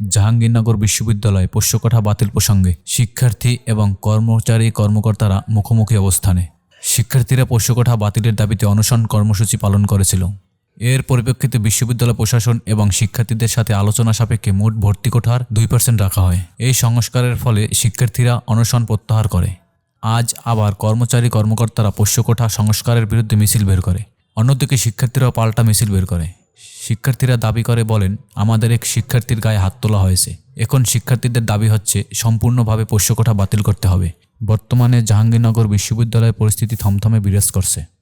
জাহাঙ্গীরনগর বিশ্ববিদ্যালয়ে পোষ্যকোঠা বাতিল প্রসঙ্গে শিক্ষার্থী এবং কর্মচারী কর্মকর্তারা মুখোমুখি অবস্থানে। শিক্ষার্থীরা পোষ্যকোঠা বাতিলের দাবিতে অনশন কর্মসূচি পালন করেছিল। এর পরিপ্রেক্ষিতে বিশ্ববিদ্যালয় প্রশাসন এবং শিক্ষার্থীদের সাথে আলোচনা সাপেক্ষে মোট ভর্তি কোঠার দুই পার্সেন্ট রাখা হয়। এই সংস্কারের ফলে শিক্ষার্থীরা অনশন প্রত্যাহার করে। আজ আবার কর্মচারী কর্মকর্তারা পোষ্যকোঠা সংস্কারের বিরুদ্ধে মিছিল বের করে। অন্যদিকে শিক্ষার্থীরাও পাল্টা মিছিল বের করে। শিক্ষার্থীরা দাবি করে বলেন, আমাদের এক শিক্ষার্থীর গায়ে হাত তোলা হয়েছে। এখন শিক্ষার্থীদের দাবি হচ্ছে, সম্পূর্ণভাবে পোষ্যকোঠা বাতিল করতে হবে। বর্তমানে জাহাঙ্গীরনগর বিশ্ববিদ্যালয়ের পরিস্থিতি থমথমে বিরাজ করছে।